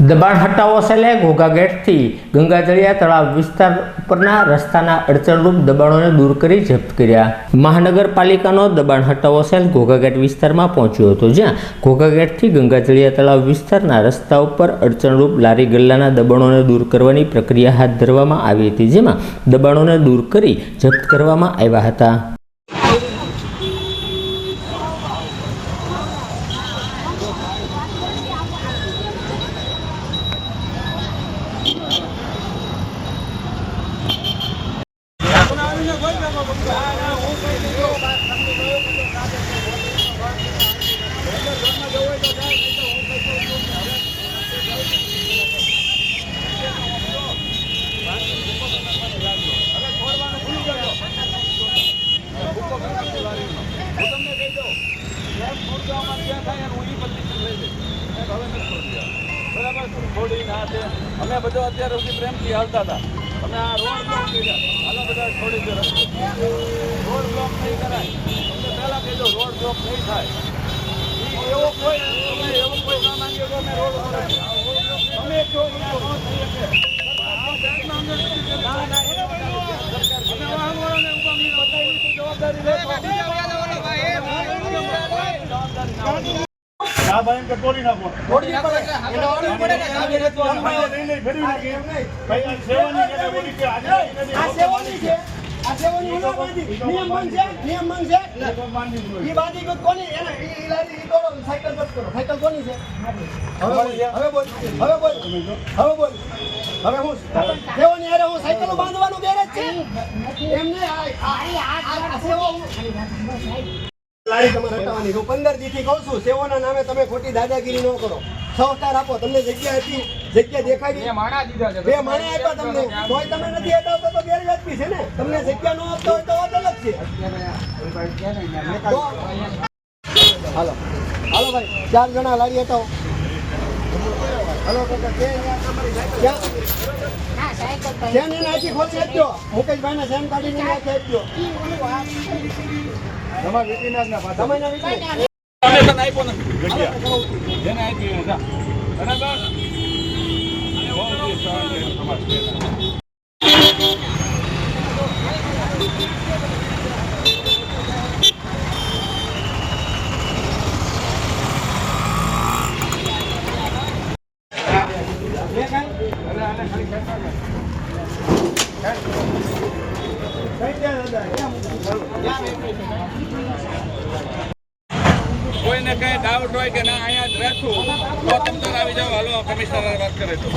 દબાણ હટાવો સેલે ઘોઘા ગેટથી ગંગાજળિયા તળાવ વિસ્તાર ઉપરના રસ્તાના અડચણરૂપ દબાણોને દૂર કરી જપ્ત કર્યા. મહાનગરપાલિકાનો દબાણ હટાવો સેલ ઘોઘા ગેટ વિસ્તારમાં પહોંચ્યો હતો, જ્યાં ઘોઘા ગેટથી ગંગાજળિયા તળાવ વિસ્તારના રસ્તા ઉપર અડચણરૂપ લારી ગલ્લાના દબાણોને દૂર કરવાની પ્રક્રિયા હાથ ધરવામાં આવી હતી, જેમાં દબાણોને દૂર કરી જપ્ત કરવામાં આવ્યા હતા. અમે બધો અત્યાર સુધી પ્રેમથી હાલતા હતા. અમે આ રોડ બ્લોક કર્યા હાલો બધા છોડી દો રસ્તો રોડ બ્લોક નહીં કરાય. તમને પહેલા કીધું રોડ બ્લોક નહીં થાય. એવો કોઈ તમે એવો કોઈ ના માંગ્યો તો અમે રોડ તમે કહો જવાબદારી. આ ભાઈને તો તોડી નાખો. તોડી નાખો એટલે આપણે પડે ને કે આવી રીતે ભાઈ આ લઈ લઈ ફેરવી નાખીએ. ભાઈ આ સેવાની કેટેગરી છે. આજે આ સેવાની છે. આ સેવાની ઓલા બાંધી નિયમ બંધ છે નિયમ બંધ છે એ તો માનવી જોઈએ. ઈ બાંધી કોઈ કોની? એને ઈ ઈ તોડો સાયકલ બંધ કરો. સાયકલ કોની છે? હવે બોલ. હવે બોલ. હવે બોલ. હવે હું સેવાની હારે હું સાયકલ બાંધવાનું ગેરેજ છે? એમને આ આ આ સેવો લારી તમારે હટાવવાની. હું પંદર દીથી કહું છું સેવોના નામે તમે ખોટી દાદાગીરી ન કરો. સહકાર આપો તમને જગ્યા હતી જગ્યા દેખાડી. બે માણા આપ્યા તમને. તોય તમે નથી હટાવતા તો ગેરવ્યાજબી છે ને. તમને જગ્યા ન આપતા હોય તો વાત અલગ છે. હાલો. હાલો ભાઈ ચાર જણા લારી હટાવો. હાલો કાકા કે ક્યાં ખોલી આપજો કાઢીને એને આખી આપજો તમારા. તમે અમે તને આપ્યો નથી. જગ્યા. જેને આપી બરાબર? કોઈને કઈ ડાઉટ હોય કે ના, અહીંયા જ રહેશું તો તમે આવી જાઓ. હાલો કમિશનર વાત કરે તો